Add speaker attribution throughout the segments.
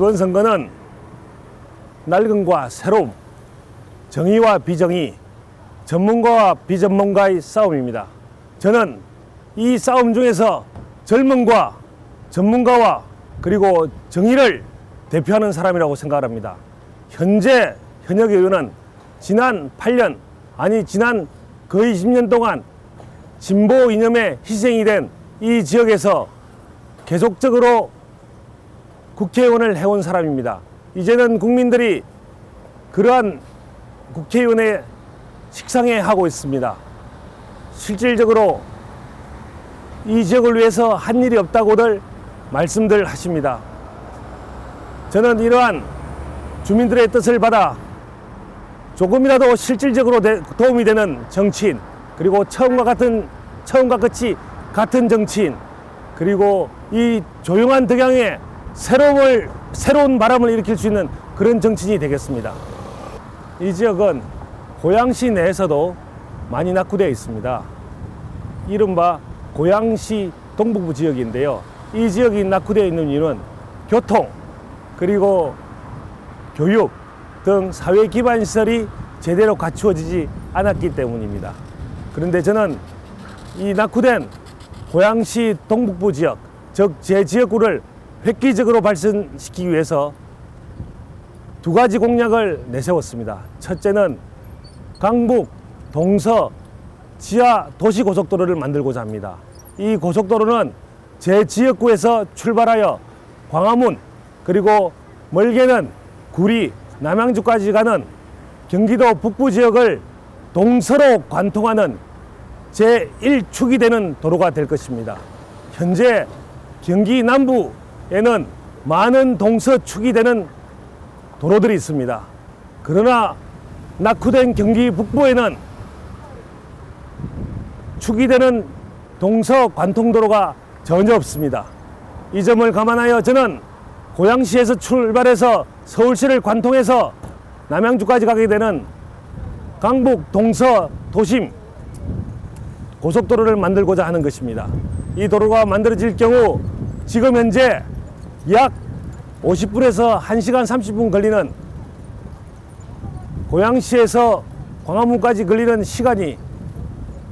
Speaker 1: 이번 선거는 낡음과 새로움, 정의와 비정의, 전문가와 비전문가의 싸움입니다. 저는 이 싸움 중에서 젊음과 전문가와 그리고 정의를 대표하는 사람이라고 생각합니다. 현재 현역 의원은 지난 8년 아니 지난 거의 10년 동안 진보 이념에 희생이 된 이 지역에서 계속적으로 국회의원을 해온 사람입니다. 이제는 국민들이 그러한 국회의원의 식상에 하고 있습니다. 실질적으로 이 지역을 위해서 한 일이 없다고들 말씀들 하십니다. 저는 이러한 주민들의 뜻을 받아 조금이라도 실질적으로 대- 도움이 되는 정치인 그리고 처음과 같은 처음과 끝이 같은 정치인 그리고 이 조용한 덕양에 새로움을 새로운 바람을 일으킬 수 있는 그런 정치인이 되겠습니다. 이 지역은 고양시 내에서도 많이 낙후되어 있습니다. 이른바 고양시 동북부 지역인데요. 이 지역이 낙후되어 있는 이유는 교통 그리고 교육 등 사회 기반 시설이 제대로 갖추어지지 않았기 때문입니다. 그런데 저는 이 낙후된 고양시 동북부 지역, 즉 제 지역구를 획기적으로 발전시키기 위해서 두 가지 공약을 내세웠습니다. 첫째는 강북, 동서, 지하 도시 고속도로를 만들고자 합니다. 이 고속도로는 제 지역구에서 출발하여 광화문 그리고 멀게는 구리, 남양주까지 가는 경기도 북부 지역을 동서로 관통하는 제1축이 되는 도로가 될 것입니다. 현재 경기 남부 에는 많은 동서축이 되는 도로들이 있습니다. 그러나 낙후된 경기 북부에는 축이 되는 동서 관통도로가 전혀 없습니다. 이 점을 감안하여 저는 고양시에서 출발해서 서울시를 관통해서 남양주까지 가게 되는 강북 동서 도심 고속도로를 만들고자 하는 것입니다. 이 도로가 만들어질 경우 지금 현재 약 50분에서 1시간 30분 걸리는 고양시에서 광화문까지 걸리는 시간이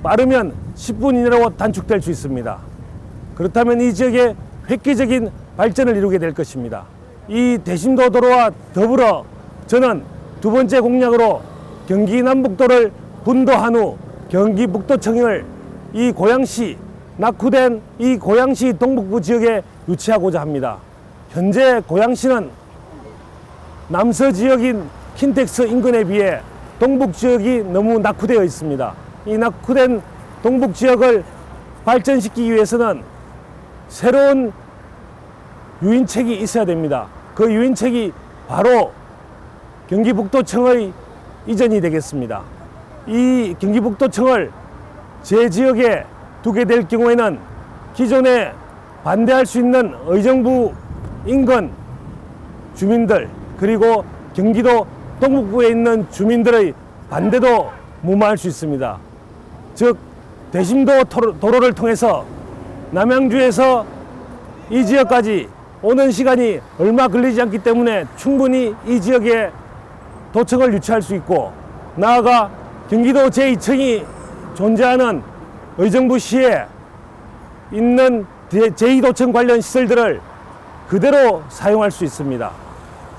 Speaker 1: 빠르면 10분 이내로 단축될 수 있습니다. 그렇다면 이 지역의 획기적인 발전을 이루게 될 것입니다. 이 대심도 도로와 더불어 저는 두 번째 공약으로 경기 남북도를 분도한 후 경기 북도청을 이 고양시 낙후된 이 고양시 동북부 지역에 유치하고자 합니다. 현재 고양시는 남서 지역인 킨텍스 인근에 비해 동북 지역이 너무 낙후되어 있습니다. 이 낙후된 동북 지역을 발전시키기 위해서는 새로운 유인책이 있어야 됩니다. 그 유인책이 바로 경기북도청의 이전이 되겠습니다. 이 경기북도청을 제 지역에 두게 될 경우에는 기존에 반대할 수 있는 의정부 인근 주민들 그리고 경기도 동북부에 있는 주민들의 반대도 무마할 수 있습니다. 즉 대심도 도로를 통해서 남양주에서 이 지역까지 오는 시간이 얼마 걸리지 않기 때문에 충분히 이 지역에 도청을 유치할 수 있고 나아가 경기도 제2청이 존재하는 의정부시에 있는 제2도청 관련 시설들을 그대로 사용할 수 있습니다.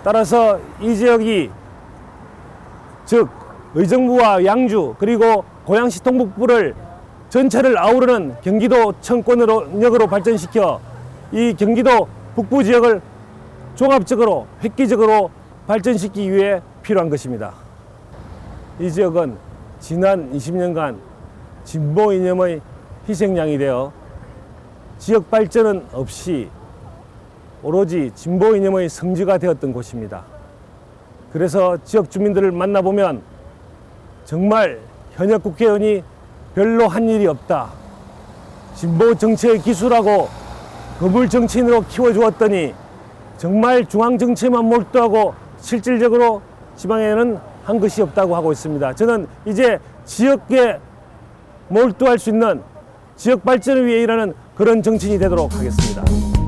Speaker 1: 따라서 이 지역이 즉 의정부와 양주 그리고 고양시 동북부를 전체를 아우르는 경기도 청권으로 발전시켜 이 경기도 북부 지역을 종합적으로 획기적으로 발전시키기 위해 필요한 것입니다. 이 지역은 지난 20년간 진보 이념의 희생양이 되어 지역 발전은 없이 오로지 진보 이념의 성지가 되었던 곳입니다. 그래서 지역 주민들을 만나보면 정말 현역 국회의원이 별로 한 일이 없다. 진보 정치의 기술하고 거물 정치인으로 키워주었더니 정말 중앙 정치에만 몰두하고 실질적으로 지방에는 한 것이 없다고 하고 있습니다. 저는 이제 지역에 몰두할 수 있는 지역 발전을 위해 일하는 그런 정치인이 되도록 하겠습니다.